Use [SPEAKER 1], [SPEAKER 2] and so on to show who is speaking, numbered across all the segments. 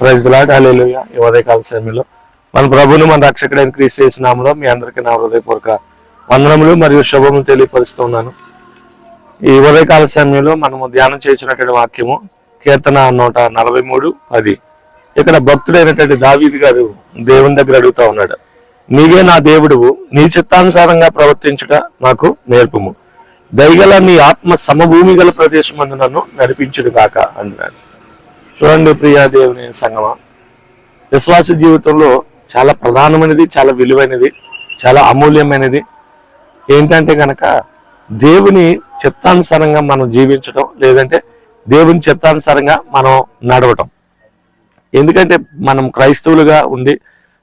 [SPEAKER 1] ప్రజలాడు అలేలుయ ఈ ఉదయకాల సమయంలో మన ప్రభుని మన రక్షకుడైన క్రీస్ చేసినాములో మీ అందరికీ నా హృదయపూర్వక వందనములు మరియు శుభములు తెలియపరుస్తున్నాను ఈ ఉదయకాల సమయంలో మనము ధ్యానం చేసినటువంటి వాక్యము కీర్తన నూట నలభై మూడు పది. ఇక్కడ భక్తుడైనటువంటి దావీది గారు దేవుని దగ్గర అడుగుతా ఉన్నాడు. నీవే నా దేవుడువు నీ చిత్తానుసారంగా ప్రవర్తించుట నాకు నేర్పుము. దయగల నీ ఆత్మ సమభూమి గల ప్రదేశం అందు నన్ను నడిపించుడు కాక అన్నాడు చూడండి ప్రియా దేవుని సంగమా. విశ్వాస జీవితంలో చాలా ప్రధానమైనది చాలా విలువైనది చాలా అమూల్యమైనది. ఏంటంటే కనుక దేవుని చిత్తానుసారంగా మనం జీవించడం లేదంటే దేవుని చిత్తానుసారంగా మనం నడవటం. ఎందుకంటే మనం క్రైస్తవులుగా ఉండి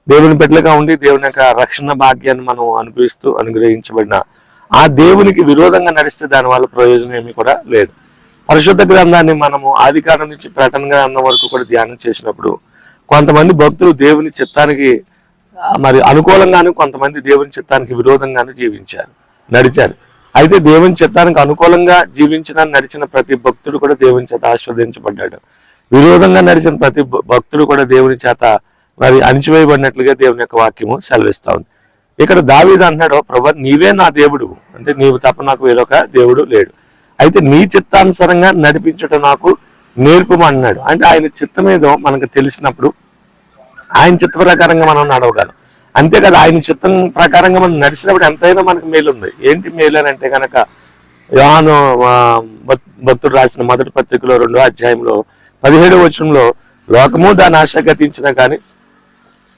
[SPEAKER 1] దేవుని బిడ్డలుగా ఉండి దేవుని యొక్క రక్షణ భాగ్యాన్ని మనం అనుభవిస్తూ అనుగ్రహించబడిన ఆ దేవునికి విరోధంగా నడిస్తే దానివల్ల ప్రయోజనం ఏమీ కూడా లేదు. పరిశుద్ధ గ్రంథాన్ని మనము ఆది నుంచి ప్రకటన గ్రంథం వరకు కూడా ధ్యానం చేసినప్పుడు కొంతమంది భక్తులు దేవుని చిత్తానికి మరి అనుకూలంగాను కొంతమంది దేవుని చిత్తానికి విరోధంగాను జీవించారు నడిచారు. అయితే దేవుని చిత్తానికి అనుకూలంగా జీవించిన నడిచిన ప్రతి భక్తుడు కూడా దేవుని చేత ఆస్వాదించబడ్డాడు విరోధంగా నడిచిన ప్రతి భక్తుడు కూడా దేవుని చేత మరి అణిచివేయబడినట్లుగా దేవుని యొక్క వాక్యము సెలవిస్తా ఉంది. ఇక్కడ దావీద్ అంటున్నాడు ప్రభా నీవే నా దేవుడు. అంటే నీవు తప్ప నాకు వేరొక దేవుడు లేడు. అయితే నీ చిత్తానుసారంగా నడిపించటం నాకు నేర్పమన్నాడు అంటే ఆయన చిత్తం ఏదో మనకు తెలిసినప్పుడు ఆయన చిత్త ప్రకారంగా మనం నడవగలం. అంతేకాదు ఆయన చిత్తం ప్రకారంగా మనం నడిచినప్పుడు ఎంతైనా మనకు మేలు ఉంది ఏంటి మేలు అని అంటే కనుక యోహాను భక్తుడు రాసిన మొదటి పత్రికలో రెండో అధ్యాయంలో పదిహేడవ వచనంలో లోకము దాని ఆశగతించినా కానీ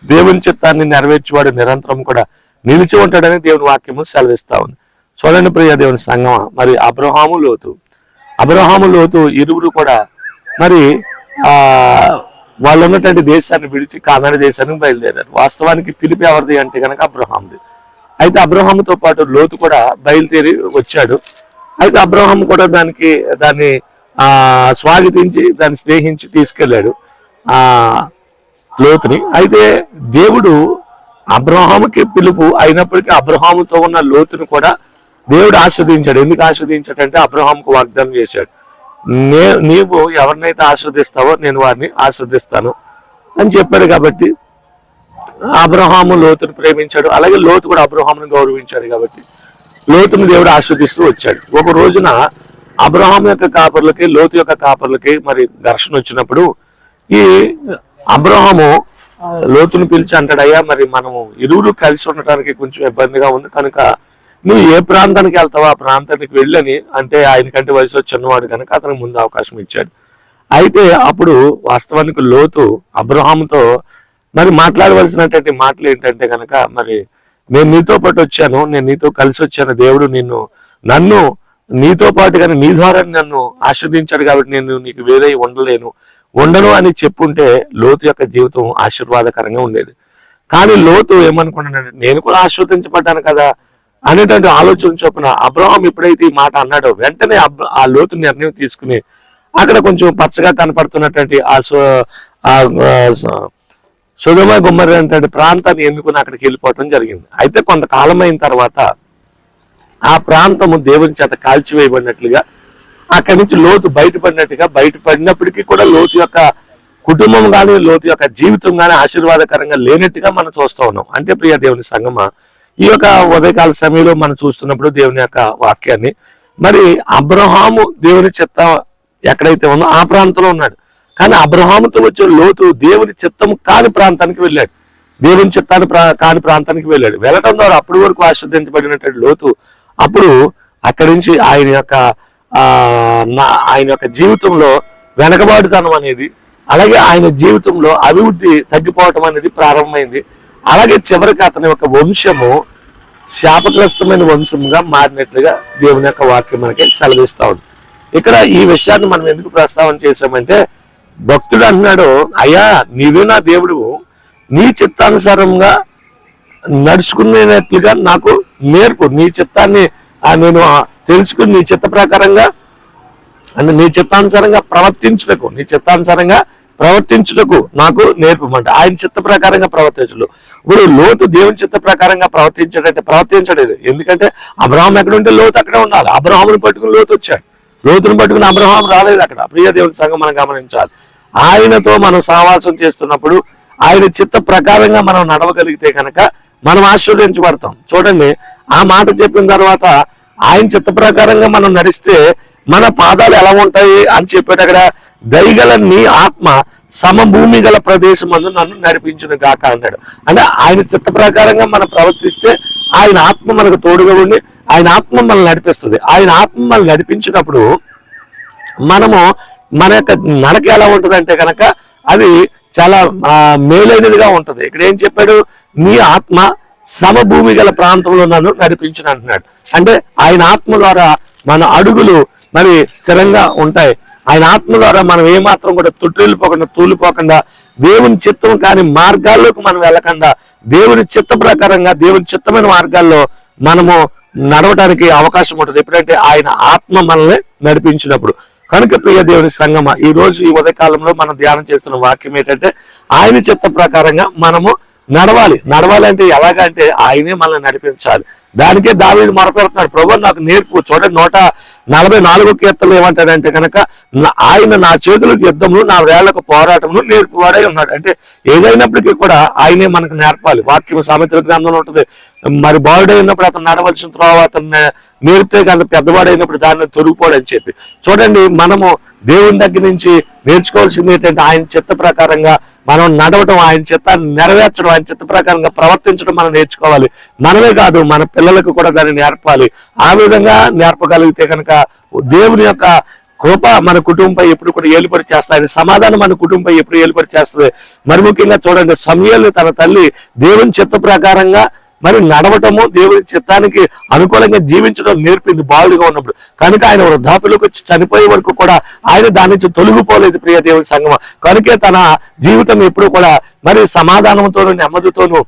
[SPEAKER 1] దేవుని చిత్తాన్ని నెరవేర్చేవాడు నిరంతరం కూడా నిలిచి ఉంటాడని దేవుని వాక్యము సెలవిస్తా ఉంది. చూడండి ప్రియ దేవుని సంగమ. మరి అబ్రహాము లోతు. అబ్రహాము లోతు ఇరువురు కూడా మరి ఆ వాళ్ళు ఉన్నటువంటి దేశాన్ని విడిచి కానాడి దేశానికి బయలుదేరారు. వాస్తవానికి పిలిపి ఎవరిది అంటే కనుక అబ్రహాంది అయితే అబ్రహాముతో పాటు లోతు కూడా బయలుదేరి వచ్చాడు. అయితే అబ్రహాం కూడా దానికి దాన్ని ఆ స్వాగతించి దాన్ని స్నేహించి తీసుకెళ్ళాడు ఆ లోతుని. అయితే దేవుడు అబ్రహాముకి పిలుపు అయినప్పటికీ అబ్రహాముతో ఉన్న లోతుని కూడా దేవుడు ఆస్వాదించాడు. ఎందుకు ఆస్వాదించాడంటే అబ్రహాంకు వాగ్దానం చేశాడు. నే నీవు ఎవరినైతే ఆస్వాదిస్తావో నేను వారిని ఆస్వాదిస్తాను అని చెప్పాడు కాబట్టి అబ్రహాము లోతును ప్రేమించాడు. అలాగే లోతు కూడా అబ్రహామును గౌరవించాడు కాబట్టి లోతును దేవుడు ఆస్వాదిస్తూ వచ్చాడు. ఒక రోజున అబ్రహాం యొక్క కాపర్లకి లోతు యొక్క కాపర్లకి మరి ఘర్షణ వచ్చినప్పుడు ఈ అబ్రహాము లోతును పిలిచి అంటాడయ్యా మరి మనము ఇరువురు కలిసి ఉండటానికి కొంచెం ఇబ్బందిగా ఉంది. కనుక నువ్వు ఏ ప్రాంతానికి వెళ్తావో ఆ ప్రాంతానికి వెళ్ళని అంటే ఆయనకంటే వయసు చిన్నవాడు కనుక అతనికి ముందు అవకాశం ఇచ్చాడు. అయితే అప్పుడు వాస్తవానికి లోతు అబ్రహాంతో మరి మాట్లాడవలసినటువంటి మాటలు ఏంటంటే కనుక మరి నేను నీతో పాటు వచ్చాను నేను నీతో కలిసి వచ్చాను దేవుడు నిన్ను నన్ను నీతో పాటు కానీ నీ ద్వారా నన్ను ఆశీర్దించాడు కాబట్టి నేను నీకు వేరే ఉండలేను. ఉండను అని చెప్పుంటే లోతు యొక్క జీవితం ఆశీర్వాదకరంగా ఉండేది. కానీ లోతు ఏమనుకున్నాడంటే నేను కూడా ఆశీర్వదించబడ్డాను కదా అనేటువంటి ఆలోచన చొప్పున అబ్రహం ఎప్పుడైతే ఈ మాట అన్నాడో వెంటనే ఆ లోతు నిర్ణయం తీసుకుని అక్కడ కొంచెం పచ్చగా కనపడుతున్నటువంటి ఆ సుధమ సుగమ గుమ్మరి అనేటువంటి ప్రాంతాన్ని ఎన్నుకుని అక్కడికి వెళ్ళిపోవటం జరిగింది. అయితే కొంతకాలం అయిన తర్వాత ఆ ప్రాంతము దేవుని చేత కాల్చివేయబడినట్లుగా అక్కడి నుంచి లోతు బయటపడినట్టుగా బయటపడినప్పటికీ కూడా లోతు యొక్క కుటుంబం కానీ లోతు యొక్క జీవితం కానీ ఆశీర్వాదకరంగా లేనట్టుగా మనం చూస్తూ ఉన్నాం. అంటే ప్రియ దేవుని సంగమ ఈ యొక్క ఉదయకాల సమయంలో మనం చూస్తున్నప్పుడు దేవుని యొక్క వాక్యాన్ని మరి అబ్రహాము దేవుని చిత్త ఎక్కడైతే ఉందో ఆ ప్రాంతంలో ఉన్నాడు. కానీ అబ్రహాముతో వచ్చే లోతు దేవుని చిత్తం కాని ప్రాంతానికి వెళ్ళాడు. దేవుని చిత్తాన్ని ప్రా- కాని ప్రాంతానికి వెళ్ళాడు. వెళ్ళటం ద్వారా అప్పటి వరకు ఆశ్రదించబడినటువంటి లోతు అప్పుడు అక్కడి నుంచి ఆయన యొక్క ఆ ఆయన యొక్క జీవితంలో వెనకబాటుతనం అనేది అలాగే ఆయన జీవితంలో అభివృద్ధి తగ్గిపోవటం అనేది ప్రారంభమైంది. అలాగే చివరికి అతని యొక్క వంశము శాపగ్రస్తమైన వంశంగా మారినట్లుగా దేవుని యొక్క వాక్యం మనకి సెలవిస్తా ఉంది. ఇక్కడ ఈ విషయాన్ని మనం ఎందుకు ప్రస్తావన చేశామంటే భక్తుడు అన్నాడు అయ్యా నీవే నా దేవుడు నీ చిత్తానుసారంగా నడుచుకునేటట్లుగా నాకు నేర్పు. నీ చిత్తాన్ని నేను తెలుసుకుని నీ చిత్త ప్రకారంగా అంటే నీ చిత్తానుసారంగా ప్రవర్తించుటకు నీ చిత్తానుసారంగా ప్రవర్తించుటకు నాకు నేర్పమంట. ఆయన చిత్త ప్రకారంగా ప్రవర్తించడు. ఇప్పుడు లోతు దేవుని చిత్త ప్రకారంగా ప్రవర్తించాడంటే ప్రవర్తించలేదు ఎందుకంటే అబ్రహాం ఎక్కడుంటే లోతు అక్కడే ఉండాలి. అబ్రహాముని పట్టుకుని లోతు వచ్చాడు. లోతును పట్టుకుని అబ్రహాం రాలేదు అక్కడ. ప్రియ దేవుని సంఘం మనం గమనించాలి. ఆయనతో మనం సహవాసం చేస్తున్నప్పుడు ఆయన చిత్త ప్రకారంగా మనం నడవగలిగితే కనుక మనం ఆశీర్వదించబడతాం. చూడండి ఆ మాట చెప్పిన తర్వాత ఆయన చిత్త ప్రకారంగా మనం నడిస్తే మన పాదాలు ఎలా ఉంటాయి అని చెప్పాడు అక్కడ దయగల నీ ఆత్మ సమభూమి గల ప్రదేశం అందు నన్ను నడిపించును గాక అన్నాడు. అంటే ఆయన చిత్త ప్రకారంగా మనం ప్రవర్తిస్తే ఆయన ఆత్మ మనకు తోడుగా ఉండి ఆయన ఆత్మ మనల్ని నడిపిస్తుంది. ఆయన ఆత్మ మనల్ని నడిపించినప్పుడు మనము మన యొక్క నడక ఎలా ఉంటుంది అంటే కనుక అది చాలా మేలైనదిగా ఉంటుంది. ఇక్కడ ఏం చెప్పాడు? నీ ఆత్మ సమభూమి గల ప్రాంతంలో నన్ను నడిపించిన అంటున్నాడు. అంటే ఆయన ఆత్మ ద్వారా మన అడుగులు మరి స్థిరంగా ఉంటాయి. ఆయన ఆత్మ ద్వారా మనం ఏమాత్రం కూడా తొట్టిల్లిపోకుండా తూలిపోకుండా దేవుని చిత్తం కాని మార్గాల్లోకి మనం వెళ్ళకుండా దేవుని చిత్త ప్రకారంగా దేవుని చిత్తమైన మార్గాల్లో మనము నడవడానికి అవకాశం ఉంటుంది. ఎప్పుడంటే ఆయన ఆత్మ మనల్ని నడిపించినప్పుడు. కనుక ప్రియ దేవుని సంగమ ఈ రోజు ఈ ఉదయకాలంలో మనం ధ్యానం చేస్తున్న వాక్యం ఏంటంటే ఆయన చిత్త ప్రకారంగా మనము నడవాలి. నడవాలి అంటే ఎలాగ అంటే ఆయనే మనల్ని నడిపించాలి. దానికే దావీదు మొరపెడుతున్నాడు. ప్రభు నాకు నేర్పు. చూడండి నూట నలభై నాలుగు కీర్తనలు ఏమంటాడంటే కనుక ఆయన నా చేతులకు యుద్ధములు నా వేళ్ళకు పోరాటములు నేర్పువాడై ఉన్నాడు. అంటే ఏదైనప్పటికీ కూడా ఆయనే మనకు నేర్పాలి. వాక్యం సామెతల గ్రంథంలో ఉంటుంది. మరి బాలుడైనప్పుడు అతను నడవలసిన తర్వాత అతను నేర్పితే కానీ పెద్దవాడైనప్పుడు దాన్ని తొలగిపోడు అని చెప్పి. చూడండి మనము దేవుని దగ్గర నుంచి నేర్చుకోవాల్సింది ఏంటంటే ఆయన చిత్త ప్రకారంగా మనం నడవడం ఆయన చిత్తాన్ని నెరవేర్చడం ఆయన చిత్త ప్రకారంగా ప్రవర్తించడం మనం నేర్చుకోవాలి. మనమే కాదు మన పిల్లలకు కూడా దాన్ని నేర్పాలి. ఆ విధంగా నేర్పగలిగితే కనుక దేవుని యొక్క కృప మన కుటుంబంపై ఎప్పుడు కూడా ఏలుపడి చేస్తాయి సమాధానం మన కుటుంబంపై ఎప్పుడు ఏలుపడి చేస్తుంది మరి ముఖ్యంగా చూడండి సమయాలు తన తల్లి దేవుని చిత్త ప్రకారంగా మరి నడవటము దేవుని చిత్తానికి అనుకూలంగా జీవించడం నేర్పింది బాలుడిగా ఉన్నప్పుడు. కనుక ఆయన వృద్ధాపులకు చనిపోయే వరకు కూడా ఆయన దాని నుంచి తొలగిపోలేదు ప్రియ దేవుని సంగమ. కనుకే తన జీవితం ఎప్పుడు కూడా మరి సమాధానంతోనూ నెమ్మదితోనూ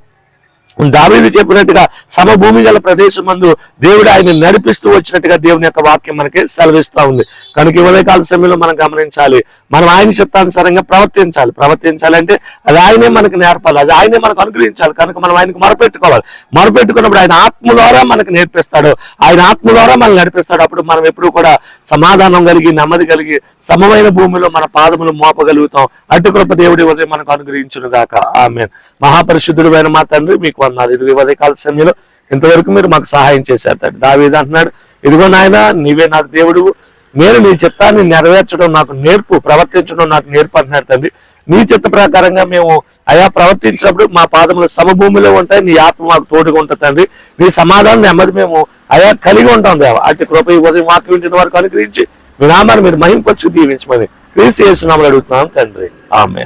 [SPEAKER 1] దావీదు చెప్పినట్టుగా సమభూమి గల ప్రదేశం మందు దేవుడు ఆయన నడిపిస్తూ వచ్చినట్టుగా దేవుని యొక్క వాక్యం మనకి సెలవిస్తూ ఉంది. కనుక ఈ ఉదయకాల సమయంలో మనం గమనించాలి. మనం ఆయన చిత్తానుసారంగా ప్రవర్తించాలి. ప్రవర్తించాలి అంటే అది ఆయనే మనకు నేర్పాలి. అది ఆయనే మనకు అనుగ్రహించాలి. కనుక మనం ఆయనకు మొరపెట్టుకోవాలి. మొరపెట్టుకున్నప్పుడు ఆయన ఆత్మ ద్వారా మనకు నేర్పిస్తాడు. ఆయన ఆత్మ ద్వారా మనల్ని నడిపిస్తాడు. అప్పుడు మనం ఎప్పుడు కూడా సమాధానం కలిగి నెమ్మది కలిగి సమమైన భూమిలో మన పాదములు మోపగలుగుతాం. అటు కృప దేవుడి ఉదయం మనకు అనుగ్రహించును గాక ఆమె మహాపరిశుద్ధుడు అయిన మా తండ్రి మీకు అన్నారు. ఇది ఉదయకాల సమయంలో ఇంతవరకు మీరు మాకు సహాయం చేశారు తండ్రి. అంటున్నాడు ఇదిగో నాయన నీవే నాకు దేవుడు. నేను నీ చిత్తాన్ని నెరవేర్చడం నాకు నేర్పు ప్రవర్తించడం నాకు నేర్పు అంటున్నాడు తండ్రి. నీ చిత్త ప్రకారంగా మేము అయా ప్రవర్తించినప్పుడు మా పాదములు సమభూమిలో ఉంటాయి నీ ఆత్మ మాకు తోడుగా ఉంటుంది తండ్రి. నీ సమాధానం నెమ్మది మేము అయా కలిగి ఉంటాం దేవ. అటు కృప ఈ ఉదయం వాక్యం వింటున్న వారికి అనుగ్రహించి మీ నామాన్ని మీరు మహింపచ్చు దీవించమని క్రీస్తు చేస్తున్నామని అడుగుతున్నాం తండ్రి. ఆమె